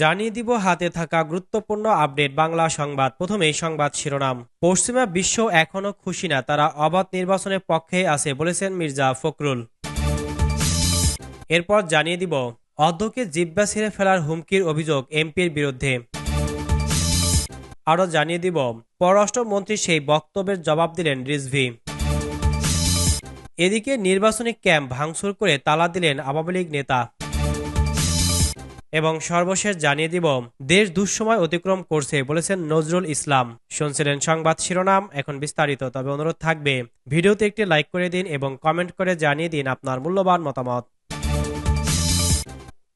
জানিয়ে দিব হাতে থাকা গুরুত্বপূর্ণ আপডেট বাংলা সংবাদ। প্রথমেই সংবাদ শিরোনাম। পশ্চিমা বিশ্ব এখনও খুশি না, তারা অবাধ নির্বাচনের পক্ষে আছে বলেছেন মির্জা ফখরুল। এরপর জানিয়ে দিব অধ্যক্ষে জিব্বা ছিঁড়ে ফেলার হুমকির অভিযোগ এমপির বিরুদ্ধে। আরও জানিয়ে দিব, পররাষ্ট্রমন্ত্রী সেই বক্তব্যের জবাব দিলেন রিজভি। এদিকে নির্বাচনী ক্যাম্প ভাঙচুর করে তালা দিলেন আওয়ামী লীগ নেতা। এবং সর্বশেষ জানিয়ে দিব, দেশ দুঃসময় অতিক্রম করছে, বলেছেন নজরুল ইসলাম। শুনছিলেন সংবাদ শিরোনাম, এখন বিস্তারিত, তবে অনুরোধ থাকবে, ভিডিওতে একটি লাইক করে দিন এবং কমেন্ট করে জানিয়ে দিন আপনার মূল্যবান মতামত।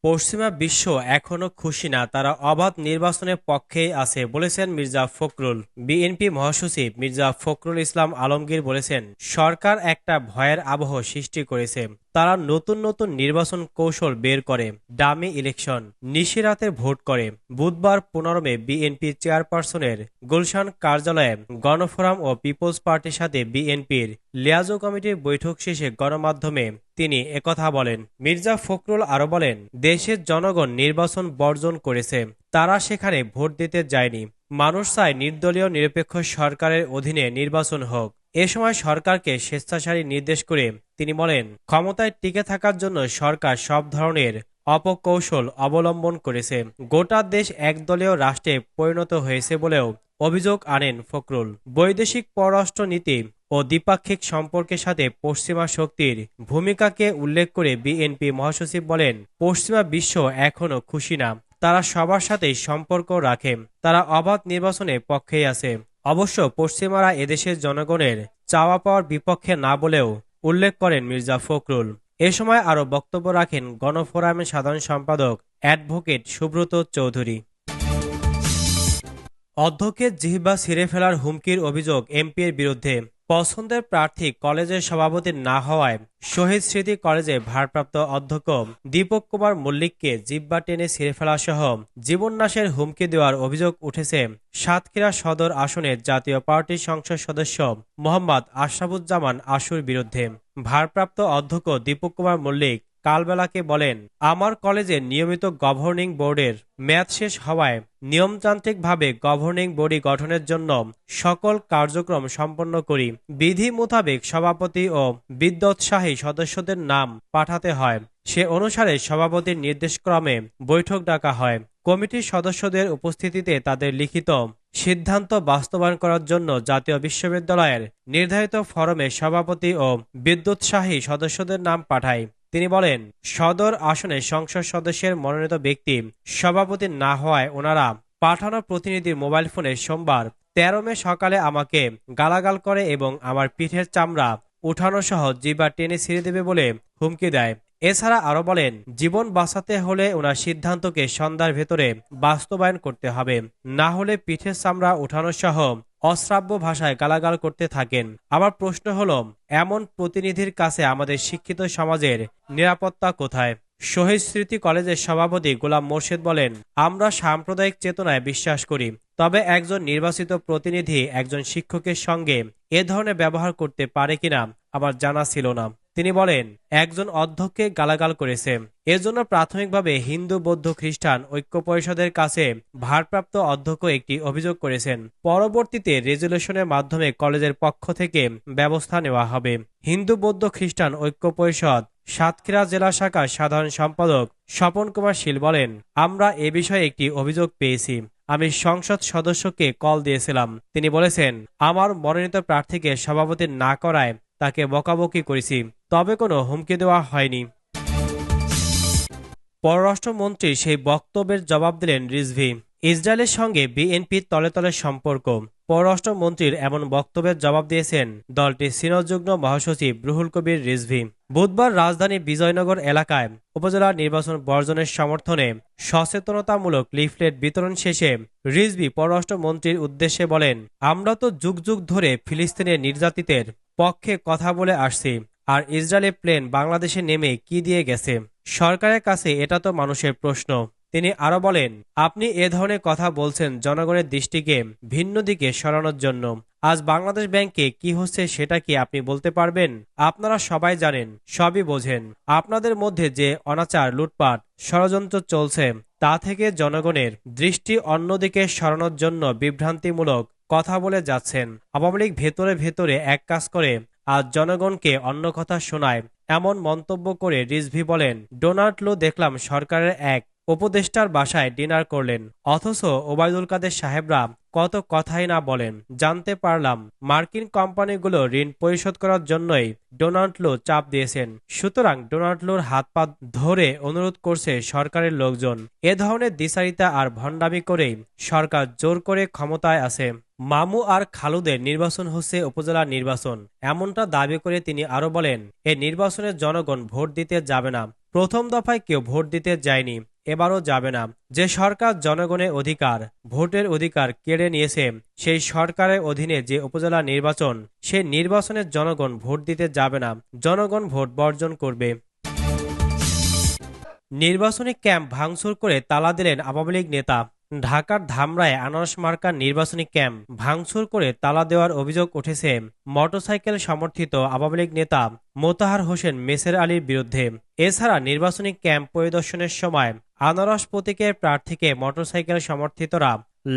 পশ্চিমা বিশ্ব এখনও খুশি না, তারা অবাধ নির্বাচনের পক্ষেই আছে, বলেছেন মির্জা ফখরুল। বিএনপি মহাসচিব মির্জা ফখরুল ইসলাম আলমগীর বলেছেন, সরকার একটা ভয়ের আবহ সৃষ্টি করেছে। তারা নতুন নতুন নির্বাচন কৌশল বের করে, ডামি ইলেকশন, নিশিরাতে ভোট করে। বুধবার পনেরো মে বিএনপি চেয়ারপারসনের গুলশান কার্যালয়ে গণফোরাম ও পিপলস পার্টির সাথে বিএনপির লিয়াজো কমিটির বৈঠক শেষে গণমাধ্যমে তিনি একথা বলেন। মির্জা ফখরুল আরও বলেন, দেশের জনগণ নির্বাচন বর্জন করেছে। তারা সেখানে ভোট দিতে যায়নি। মানুষ চায় নির্দলীয় নিরপেক্ষ সরকারের অধীনে নির্বাচন হোক। এ সময় সরকারকে স্বেচ্ছাচারী নির্দেশ করে তিনি বলেন, ক্ষমতায় টিকে থাকার জন্য সরকার সব ধরনের অপকৌশল অবলম্বন করেছে। গোটা দেশ একদলীয় রাষ্ট্রে পরিণত হয়েছে বলেও অভিযোগ আনেন ফখরুল। বৈদেশিক পররাষ্ট্র নীতি ও দ্বিপাক্ষিক সম্পর্কের সাথে পশ্চিমা শক্তির ভূমিকাকে উল্লেখ করে বিএনপি মহাসচিব বলেন, পশ্চিমা বিশ্ব এখনও খুশি না। তারা সবার সাথেই সম্পর্ক রাখে। তারা অবাধ নির্বাচনের পক্ষেই আছে। অবশ্য পশ্চিমারা এদেশের জনগণের চাওয়া পাওয়ার বিপক্ষে না বলেও উল্লেখ করেন মির্জা ফখরুল। এ সময় আরও বক্তব্য রাখেন গণফোরামের সাধারণ সম্পাদক অ্যাডভোকেট সুব্রত চৌধুরী। অধ্যক্ষের জিহ্বা ছিঁড়ে ফেলার হুমকির অভিযোগ এমপির বিরুদ্ধে। পছন্দের প্রার্থী কলেজের সভাপতি না হওয়ায় শহীদ স্মৃতি কলেজে ভারপ্রাপ্ত অধ্যক্ষ দীপক কুমার মল্লিককে জিব্বা টেনে ছিঁড়ে ফেলাসহ জীবননাশের হুমকি দেওয়ার অভিযোগ উঠেছে সাতক্ষীরা সদর আসনের জাতীয় পার্টির সংসদ সদস্য মোহাম্মদ আশরাফুজ্জামান আশুর বিরুদ্ধে। ভারপ্রাপ্ত অধ্যক্ষ দীপক কুমার মল্লিক কালবেলাকে বলেন, আমার কলেজে নিয়মিত গভর্নিং বোর্ডের মেয়াদ শেষ হওয়ায় নিয়মতান্ত্রিকভাবে গভর্নিং বডি গঠনের জন্য সকল কার্যক্রম সম্পন্ন করি। বিধি মোতাবেক সভাপতি ও বিদ্যোৎসাহী সদস্যদের নাম পাঠাতে হয়। সে অনুসারে সভাপতির নির্দেশক্রমে বৈঠক ডাকা হয়। কমিটির সদস্যদের উপস্থিতিতে তাদের লিখিত সিদ্ধান্ত বাস্তবায়ন করার জন্য জাতীয় বিশ্ববিদ্যালয়ের নির্ধারিত ফরমে সভাপতি ও বিদ্যুৎসাহী সদস্যদের নাম পাঠায়। তিনি বলেন, সদর আসনে সংসদ সদস্যের মনোনীত ব্যক্তি সভাপতি না হওয়ায় ওনারা পাঠানো প্রতিনিধির মোবাইল ফোনে সোমবার তেরো মে সকালে আমাকে গালাগাল করে এবং আমার পিঠের চামড়া উঠানো সহ জিবা টেনে ছিঁড়ে দেবে বলে হুমকি দেয়। এছাড়া আরও বলেন, জীবন বাঁচাতে হলে ওনার সিদ্ধান্তকে সন্ধ্যার ভেতরে বাস্তবায়ন করতে হবে। না হলে পিঠের চামড়া উঠানো সহ অশ্রাব্য ভাষায় গালাগাল করতে থাকেন। আমার প্রশ্ন হল, এমন প্রতিনিধির কাছে আমাদের শিক্ষিত সমাজের নিরাপত্তা কোথায়? শহীদ স্মৃতি কলেজের সভাপতি গোলাম মোর্শেদ বলেন, আমরা সাম্প্রদায়িক চেতনায় বিশ্বাস করি, তবে একজন নির্বাচিত প্রতিনিধি একজন শিক্ষকের সঙ্গে এ ধরনের ব্যবহার করতে পারে কিনা আমার জানা ছিল না। তিনি বলেন, একজন অধ্যক্ষকে গালাগাল করেছে। এজন্য প্রাথমিকভাবে হিন্দু, বৌদ্ধ, খ্রিস্টান ঐক্য পরিষদের কাছে ভারপ্রাপ্ত অধ্যক্ষ একটি অভিযোগ করেছেন। পরবর্তীতে রেজুলেশনের মাধ্যমে কলেজের পক্ষ থেকে ব্যবস্থা নেওয়া হবে। হিন্দু, বৌদ্ধ, খ্রিস্টান ঐক্য পরিষদ সাতক্ষীরা জেলা শাখার সাধারণ সম্পাদক স্বপন কুমার শীল বলেন, আমরা এ বিষয়ে একটি অভিযোগ পেয়েছি। আমি সংসদ সদস্যকে কল দিয়েছিলাম। তিনি বলেছেন, আমার মনোনীত প্রার্থীকে সভাপতি না করায় তাকে বকাবকি করেছি, তবে কোনো হুমকি দেওয়া হয়নি। পররাষ্ট্রমন্ত্রী সেই বক্তব্যের জবাব দিলেন রিজভি। ইসরায়েলের সঙ্গে বিএনপির তলে তলে সম্পর্ক। পররাষ্ট্রমন্ত্রীর এমন বক্তব্যের জবাব দিয়েছেন দলটির সিনযুগ্ম মহাসচিব রুহুল কবির রিজভি। বুধবার রাজধানীর বিজয়নগর এলাকায় উপজেলা নির্বাচন বর্জনের সমর্থনে সচেতনতামূলক লিফলেট বিতরণ শেষে রিজভি পররাষ্ট্রমন্ত্রীর উদ্দেশ্যে বলেন, আমরা তো যুগ যুগ ধরে ফিলিস্তিনের নির্যাতিতের পক্ষে কথা বলে আসছি, আর ইসরায়েলের প্লেন বাংলাদেশে নেমে কি দিয়ে গেছে? সরকারের কাছে এটা তো মানুষের প্রশ্ন। তিনি আরও বলেন, আপনি এ ধরনের কথা বলছেন জনগণের দৃষ্টিকে ভিন্ন দিকে সরানোর জন্য। আজ বাংলাদেশ ব্যাংকে কি হচ্ছে সেটা কি আপনি বলতে পারবেন? আপনারা সবাই জানেন, সবই বোঝেন। আপনাদের মধ্যে যে অনাচার, লুটপাট, ষড়যন্ত্র চলছে, তা থেকে জনগণের দৃষ্টি অন্যদিকে সরানোর জন্য বিভ্রান্তিমূলক কথা বলে যাচ্ছেন। আওয়ামী লীগ ভেতরে ভেতরে এক কাজ করে, আজ জনগণকে অন্য কথা শোনায়। এমন মন্তব্য করে রিজভি বলেন, ডোনাল্ড লো দেখলাম সরকারের এক উপদেষ্টার বাসায় ডিনার করলেন। অথচ ওবায়দুল কাদের সাহেবরা কত কথাই না বলেন। জানতে পারলাম, মার্কিন কোম্পানিগুলো ঋণ পরিশোধ করার জন্যই ডোনাল্ড লো চাপ দিয়েছেন। সুতরাং ডোনাল্ড লোর হাত পা ধরে অনুরোধ করছে সরকারের লোকজন। এ ধরনের দিশারিতা আর ভণ্ডামি করেই সরকার জোর করে ক্ষমতায় আছে। মামু আর খালুদের নির্বাচন হচ্ছে উপজেলা নির্বাচন। এমনটা দাবি করে তিনি আরও বলেন, এ নির্বাচনে জনগণ ভোট দিতে যাবে না। প্রথম দফায় কেউ ভোট দিতে যায়নি। এবারও যাবে না। যে সরকার জনগণের অধিকার, ভোটের অধিকার কেড়ে নিয়েছে, সেই সরকারের অধীনে যে উপজেলা নির্বাচন সেই নির্বাচনের জনগণ ভোট দিতে যাবে না। জনগণ ভোট বর্জন করবে। নির্বাচনী ক্যাম্প ভাঙচুর করে তালা দিলেন আওয়ামী লীগ নেতা ঢাকার ধামরায় আনারস মার্কার নির্বাচনী ক্যাম্প ভাঙচুর করে তালা দেওয়ার অভিযোগ উঠেছে মোটরসাইকেল সমর্থিত আওয়ামী লীগ নেতা মোতাহার হোসেন মেসের আলীর বিরুদ্ধে। এছাড়া নির্বাচনী ক্যাম্প পরিদর্শনের সময় আনারস প্রতীকের প্রার্থীকে মোটরসাইকেল সমর্থিতরা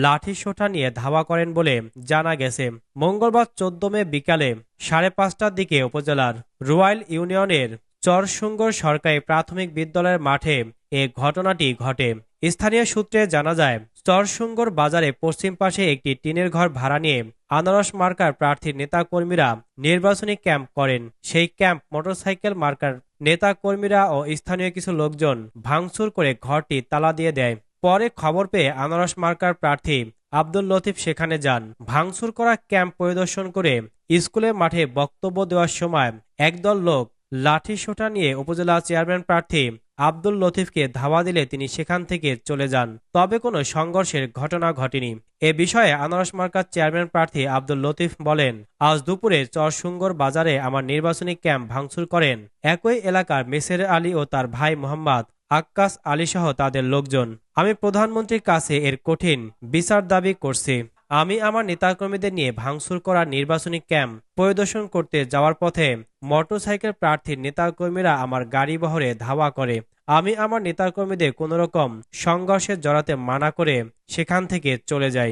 লাঠি সোঠা নিয়ে ধাওয়া করেন বলে জানা গেছে। মঙ্গলবার চোদ্দ মে বিকালে সাড়ে পাঁচটার দিকে উপজেলার রয়্যাল ইউনিয়নের চরসুঙ্গর সরকারি প্রাথমিক বিদ্যালয়ের মাঠে এ ঘটনাটি ঘটে। স্থানীয় সূত্রে জানা যায়, চরসুঙ্গর বাজারে পশ্চিম পাশে একটি টিনের ঘর ভাড়া নিয়ে আনারস মার্কার প্রার্থীর নেতাকর্মীরা নির্বাচনী ক্যাম্প করেন। সেই ক্যাম্প মোটরসাইকেল মার্কার নেতাকর্মীরা ও স্থানীয় কিছু লোকজন ভাঙচুর করে ঘরটি তালা দিয়ে দেয়। পরে খবর পেয়ে আনারস মার্কার প্রার্থী আব্দুল লতিফ সেখানে যান। ভাঙচুর করা ক্যাম্প পরিদর্শন করে স্কুলের মাঠে বক্তব্য দেওয়ার সময় একদল লোক লাঠি সোটা নিয়ে উপজেলা চেয়ারম্যান প্রার্থী আব্দুল লতিফকে ধাওয়া দিলে তিনি সেখান থেকে চলে যান। তবে কোনো সংঘর্ষের ঘটনা ঘটেনি। এ বিষয়ে আনারস মার্কার চেয়ারম্যান প্রার্থী আব্দুল লতিফ বলেন, আজ দুপুরে চরসুঙ্গর বাজারে আমার নির্বাচনী ক্যাম্প ভাঙচুর করেন। একই এলাকার মেসের আলী ও তার ভাই মোহাম্মদ আক্কাস আলী সহ তাদের লোকজন। আমি প্রধানমন্ত্রীর কাছে এর কঠিন বিচার দাবি করছি। আমি আমার নেতাকর্মীদের নিয়ে ভাঙচুর করা নির্বাচনী ক্যাম্প পরিদর্শন করতে যাওয়ার পথে মোটরসাইকেল প্রার্থীর নেতাকর্মীরা আমার গাড়ি বহরে ধাওয়া করে। আমি আমার নেতাকর্মীদের কোনোরকম সংঘর্ষে জড়াতে মানা করে সেখান থেকে চলে যাই।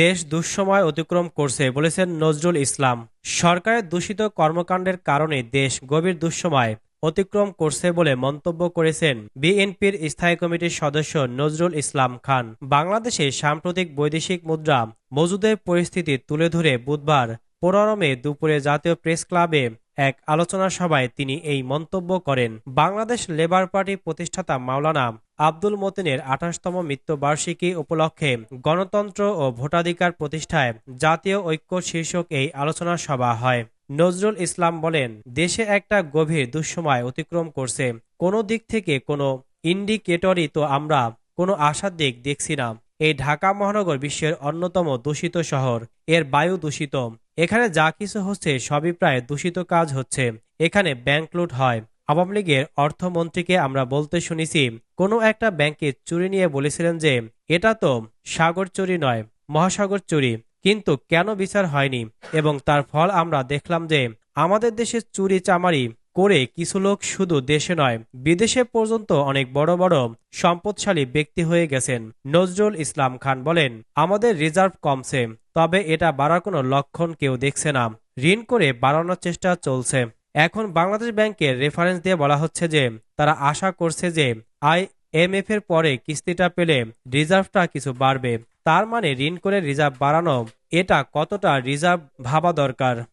দেশ দুঃসময় অতিক্রম করছে বলেছেন নজরুল ইসলাম। সরকারের দূষিত কর্মকাণ্ডের কারণে দেশ গভীর দুঃসময় অতিক্রম করছে বলে মন্তব্য করেছেন বিএনপির স্থায়ী কমিটির সদস্য নজরুল ইসলাম খান। বাংলাদেশে সাম্প্রতিক বৈদেশিক মুদ্রা মজুদের পরিস্থিতি তুলে ধরে বুধবার পনেরো দুপুরে জাতীয় প্রেস ক্লাবে এক আলোচনা সভায় তিনি এই মন্তব্য করেন। বাংলাদেশ লেবার পার্টি প্রতিষ্ঠাতা মাওলানা আব্দুল মতিনের আঠাশতম মৃত্যুবার্ষিকী উপলক্ষে গণতন্ত্র ও ভোটাধিকার প্রতিষ্ঠায় জাতীয় ঐক্য শীর্ষক এই আলোচনা সভা হয়। নজরুল ইসলাম বলেন, দেশে একটা গভীর দুঃসময় অতিক্রম করছে। কোনো দিক থেকে কোনো ইন্ডিকেটরই তো আমরা কোনো আশার দিক দেখছি না। এই ঢাকা মহানগর বিশ্বের অন্যতম দূষিত শহর। এর বায়ু দূষিত। এখানে যা কিছু হচ্ছে সবই প্রায় দূষিত কাজ হচ্ছে। এখানে ব্যাংক লুট হয়। আওয়ামী লীগের অর্থমন্ত্রীকে আমরা বলতে শুনেছি, কোনো একটা ব্যাংকে চুরি নিয়ে বলেছিলেন যে, এটা তো সাগর চুরি নয়, মহাসাগর চুরি। কিন্তু কেন বিচার হয়নি? এবং তার ফল আমরা দেখলাম যে, আমাদের দেশে চুরি চামারি করে কিছু লোক শুধু দেশে নয়, বিদেশে পর্যন্ত অনেক বড় বড় সম্পদশালী ব্যক্তি হয়ে গেছেন। নজরুল ইসলাম খান বলেন, আমাদের রিজার্ভ কমছে, তবে এটা বাড়ার কোনো লক্ষণ কেউ দেখছে না। ঋণ করে বাড়ানোর চেষ্টা চলছে। এখন বাংলাদেশ ব্যাংকের রেফারেন্স দিয়ে বলা হচ্ছে যে, তারা আশা করছে যে আই এমএফ এর পরে কিস্তিটা পেলে রিজার্ভটা কিছু বাড়বে। তার মানে ঋণ করে রিজার্ভ বাড়ানো, এটা কতটা রিজার্ভ ভাবা দরকার?